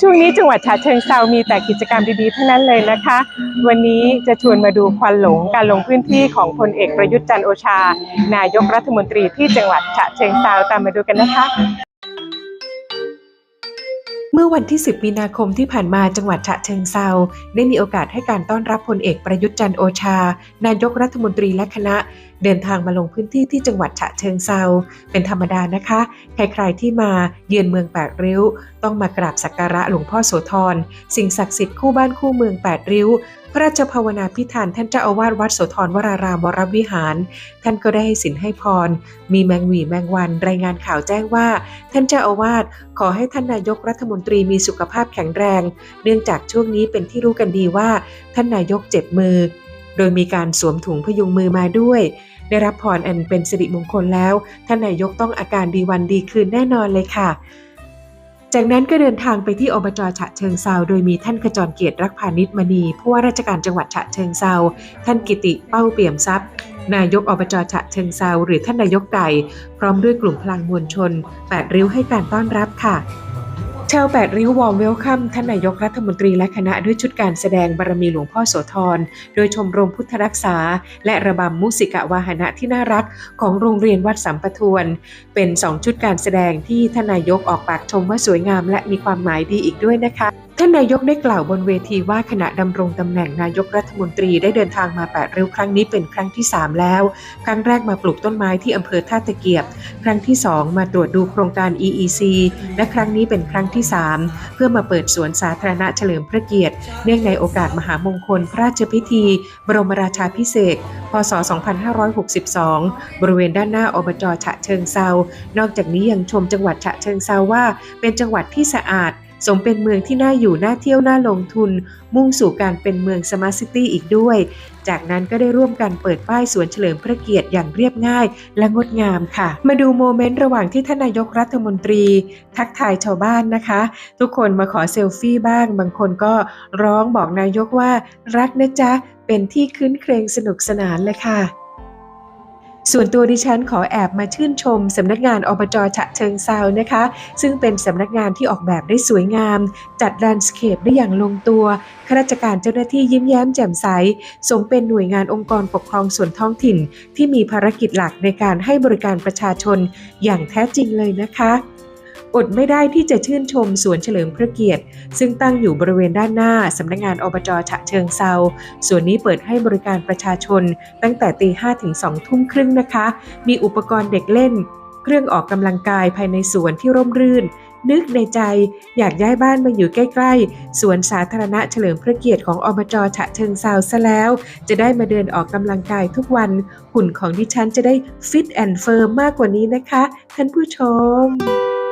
ช่วงนี้จังหวัดฉะเชิงเซามีแต่กิจกรรมดีๆท่านั้นเลยนะคะ วันนี้จะชวนมาดูควันหลงการลงพื้นที่ของพลเอกประยุทธ์จันทร์โอชา นายกรัฐมนตรีที่จังหวัดฉะเชิงเซาตามมาดูกันนะคะ เมื่อวันที่ 10 มีนาคมที่ผ่านมาจังหวัดฉะเชิงเซาได้มีโอกาสให้การต้อนรับพลเอกประยุทธ์จันโอชา นายกรัฐมนตรีและคณะ เดินทางมาลงพื้นที่ที่จังหวัดฉะเชิงเซาเป็นธรรมดานะคะ ใครๆที่มาเยือนเมืองแปดริ้ว ต้องมากราบสักการะหลวงพ่อโสธรสิ่งศักดิ์สิทธิ์คู่บ้านคู่เมืองแปดริ้ว ระราชภาวนาพิธานท่านเจ้าอาวาสวัดโสธรวรารามวรวิหาร ท่านก็ได้ให้สินให้พร มีแมงหวีแมงวัน รายงานข่าวแจ้งว่า ท่านเจ้าอาวาสขอให้ท่านนายกรัฐมนตรีมีสุขภาพแข็งแรง เนื่องจากช่วงนี้เป็นที่รู้กันดีว่า ท่านนายกเจ็บมือ โดยมีการสวมถุงพยุงมือมาด้วย ได้รับพรอันเป็นสิริมงคลแล้ว ท่านนายกต้องอาการดีวันดีคืนแน่นอนเลยค่ะ จากนั้นก็เดินทางไปที่อบจฉะเชิงเซาโดยมีท่านขจรเกียรติรักพาณิชมณีผู้ว่าราชการจังหวัดฉะเชิงเซาท่านกิติเป้าเปี่ยมทรัพย์ นายกอบจฉะเชิงเซาหรือท่านนายกไก่ พร้อมด้วยกลุ่มพลังมวลชนแปดริ้วให้การต้อนรับค่ะ ชาวแปดริ้ววอร์มเวลคัมท่านนายกรัฐมนตรีและคณะด้วยชุดการแสดงบารมีหลวงพ่อโสธร โดยชมรมพุทธรักษา และระบำมุสิกะวาหนะที่น่ารักของโรงเรียนวัดสัมปทวน เป็นสองชุดการแสดงที่ท่านนายกออกปากชมว่าสวยงามและมีความหมายดีอีกด้วยนะคะ ท่านนายกได้กล่าวบนเวทีว่าขณะดำรงตำแหน่งนายกรัฐมนตรีได้เดินทางมาแปดริ้วครั้งนี้เป็นครั้งที่ 3 แล้ว ครั้งแรกมาปลูกต้นไม้ที่อำเภอท่าตะเกียบ ครั้งที่ 2 มาตรวจดูโครงการ EEC และครั้งนี้เป็นครั้งที่ 3 เพื่อมาเปิดสวนสาธารณะเฉลิมพระเกียรติ เนื่องในโอกาสมหามงคลพระราชพิธี บรมราชาพิเศษกพศ 2562 บริเวณด้านหน้าอบจฉะเชิงเซานอกจากนี้ยังชมจังหวัดฉะเชิงเซาว่า เป็นจังหวัดที่สะอาด สมเป็นเมืองที่น่าอยู่น่าเที่ยวน่าลงทุน มุ่งสู่การเป็นเมืองสมาร์ทซิตี้อีกด้วย จากนั้นก็ได้ร่วมกันเปิดป้ายสวนเฉลิมพระเกียรติอย่างเรียบง่ายและงดงามค่ะ มาดูโมเมนต์ระหว่างที่ท่านนายกรัฐมนตรี ทักทายชาวบ้านนะคะ ทุกคนมาขอเซลฟี่บ้าง บางคนก็ร้องบอกนายกว่ารักนะจ๊ะเป็นที่คืนเครงสนุกสนานเลยค่ะ ส่วนตัวดิฉันขอแอบมาชื่นชมสำนักงานอบจฉะเชิงเซานะคะ ซึ่งเป็นสำนักงานที่ออกแบบได้สวยงาม จัดแลนด์สเคปได้อย่างลงตัวข้าราชการเจ้าหน้าที่ยิ้มแย้มแจ่มใสสมเป็นหน่วยงานองค์กรปกครองส่วนท้องถิ่น ที่มีภารกิจหลักในการให้บริการประชาชนอย่างแท้จริงเลยนะคะ อดไม่ได้ที่จะชื่นชมสวนเฉลิมพระเกียรติ ซึ่งตั้งอยู่บริเวณด้านหน้าสำนักงานอบจฉะเชิงเซาสวนนี้เปิดให้บริการประชาชน ตั้งแต่ตีห้ถึงสองทุ่มครึ่งนะคะ มีอุปกรณ์เด็กเล่น เครื่องออกกำลังกายภายในสวนที่ร่มรื่นนึกในใจอยากย้ายบ้านมาอยู่ใกล้ๆ สวนสาธารณะเฉลิมพระเกียรติของอบจฉะเชิงเซาซะแล้ว จะได้มาเดินออกกำลังกายทุกวัน หุ่นของดิฉันจะได้ฟิตแอนด์เฟิร์มมากกว่านี้นะคะ ท่านผู้ชม